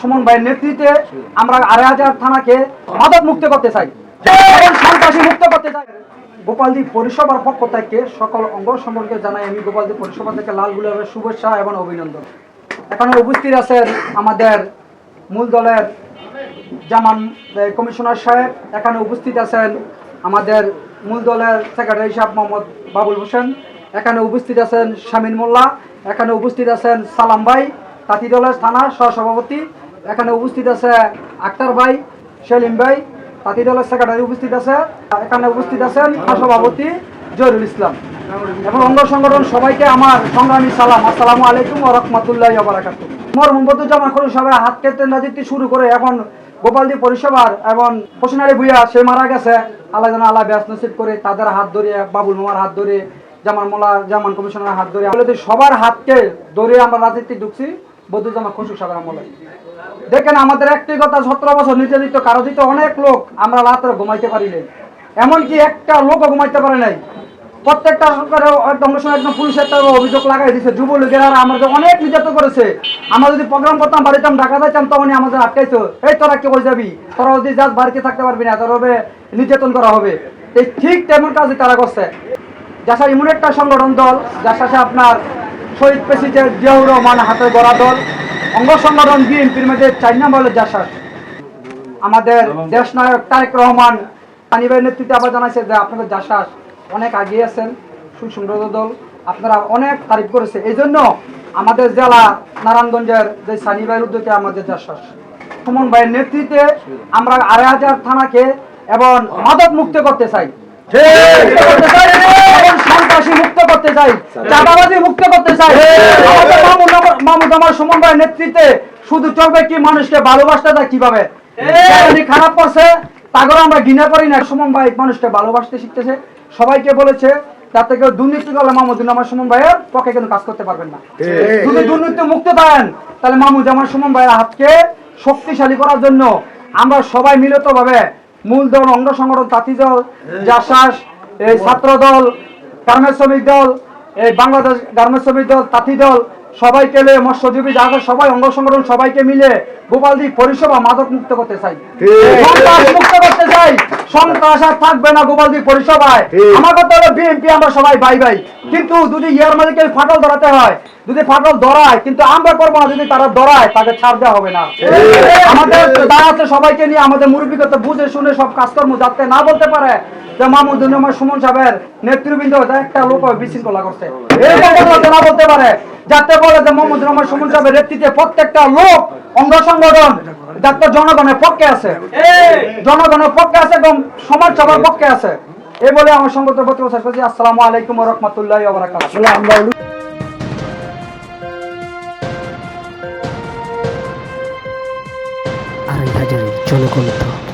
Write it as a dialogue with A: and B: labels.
A: সুমন ভাইয়ের নেতৃত্বে আমরা আড়াই হাজার থানাকে মাদক মুক্ত করতে চাই। সন্ত্রাসী মুক্ত করতে চাই। পরিষেবার পক্ষ থেকে সকল অঙ্গ সম্পর্কে জানাই আমি গোপালদী পরিষেবা থেকে লাল গুলাবের শুভেচ্ছা এবং অভিনন্দন। এখানে উপস্থিত আছেন আমাদের মূল দলের জামান কমিশনার সাহেব। এখানে উপস্থিত আছেন আমাদের মূল দলের সেক্রেটারি সাহেব মোহাম্মদ বাবুল হোসেন। এখানে উপস্থিত আছেন শামিন মোল্লা। এখানে উপস্থিত আছেন সালাম ভাই। তাঁতি দলের থানার সহসভাপতি এখানে উপস্থিত আছে আক্তার ভাই, সেলিম ভাই, তাঁতি দলের সেক্রেটারি উপস্থিত আছে। এখানে উপস্থিত আছেন সভাপতি জহিরুল ইসলাম। এবং অঙ্গ সংগঠন সবাইকে আমার সংগ্রামী সালাম। আসসালামু আলাইকুম রহমতুল্লাহ বারাকাতু মোর মোহাম্মদুজ্জামান খরু সবাই হাত কেটে শুরু করে এখন গোপালদি পরিষেবার এবং হোসেনারি ভুইয়া, সে মারা গেছে। আল্লাহ যেন আল্লাহ ব্যাস নসিব করে তাদের হাত ধরে, বাবুল মামার হাত ধরে জামান মোলা জামান কমিশনের হাত ধরে। সবার হাতকে ধরে আমরা রাজনীতি ঢুকছি। সাহেবের আমলে দেখেন, আমাদের একটি কথা, সতেরো বছর নির্যাতিত, কারও দিতে অনেক লোক আমরা রাত্রে ঘুমাইতে পারি নাই। এমনকি একটা লোকও ঘুমাইতে পারে নাই। প্রত্যেকটা একদম পুলিশের অভিযোগ লাগাই দিচ্ছে যুবলীগেরা আমাদের অনেক নির্যাতন করেছে। আমরা যদি প্রোগ্রাম করতাম, বাড়িতাম, ঢাকা যাইতাম, তখনই আমাদের আটকাইতো। এই তোরা কে বই যাবি? তোরা যদি যাস, বাড়িতে থাকতে পারবি না তোর হবে নির্যাতন করা হবে। এই ঠিক তেমন কাজই তারা করছে। যাসার এমন একটা সংগঠন দল সাথে আপনার শহীদ প্রেসিডেন্ট জিয়াউর রহমান হাতে গড়া দল অঙ্গ সংগঠন বিএনপির মধ্যে চার নম্বর জাসাস আমাদের দেশ নায়ক তারেক রহমান পানিবাহিনীর নেতৃত্বে আবার জানাইছে যে আপনাদের জাসাস অনেক আগিয়ে আছেন সুসংগত দল আপনারা অনেক তারিফ করেছে। এই জন্য আমাদের জেলা নারায়ণগঞ্জের যে সানিবাইয়ের উদ্যোগে আমাদের জাসাস সুমন ভাইয়ের নেতৃত্বে আমরা আড়াই হাজার থানাকে এবং মাদক মুক্ত করতে চাই মুক্ত করতে চাই এবং সন্ত্রাসী মুক্ত করতে চাই চাঁদাবাজি মুক্ত করতে চাই। আমাদের মামুন মামুদ আমার সুমন ভাইয়ের নেতৃত্বে শুধু চলবে কি মানুষকে ভালোবাসতে যায় কীভাবে? খারাপ করছে তাগরও আমরা ঘৃণা করি না। সুমন ভাই মানুষকে ভালোবাসতে শিখতেছে। সবাইকে বলেছে যাতে কেউ দুর্নীতি করলে মামুদ্দিন আমার সুমন ভাইয়ের পক্ষে কিন্তু কাজ করতে পারবেন না। যদি দুর্নীতি মুক্ত দেন তাহলে মামুদ আমার সুমন ভাইয়ের হাতকে শক্তিশালী করার জন্য আমরা সবাই মিলিত ভাবে মূল দল অঙ্গ সংগঠন তাঁতি দল জাসাস এই ছাত্র দল গার্মেন্টস শ্রমিক দল এই বাংলাদেশ গার্মেন্টস শ্রমিক দল তাঁতি দল সবাই কেলে মৎস্যজীবী যা সবাই অঙ্গ সংগঠন সবাইকে মিলে গোপালদি পরিষেবা মাদক মুক্ত করতে চাই। মুক্ত করতে চাই। সন্ত্রাস আর থাকবে না গোপালদি পরিষেবায়। আমার কথা হলো বিএনপি আমরা সবাই ভাই ভাই কিন্তু যদি ইয়ার মালিকের ফাটল ধরাতে হয় যদি ফাটল ধরায় কিন্তু আমরা করব না যদি তারা ধরায় তাকে ছাড় দেওয়া হবে না। আমাদের দাঁড়া আছে সবাইকে নিয়ে আমাদের মুরব্বীকে বুঝে শুনে সব কাজকর্ম যাতে না বলতে পারে। যে রহমান সুমন সাহেবের নেতৃবৃন্দ একটা লোক বিশৃঙ্খলা করছে। এরকম না বলতে পারে যাতে বলে যে মোহাম্মদ রহমান সুমন সাহেবের নেতৃত্বে প্রত্যেকটা লোক অঙ্গ সংগঠন যাতে জনগণের পক্ষে আছে। জনগণের পক্ষে আছে এবং সমাজ সবার পক্ষে আছে। এই বলে আমার সংগঠন পত্র শেষ করছি। আসসালামু আলাইকুম রহমতুল্লাহ আমরা
B: আড়াই হাজারের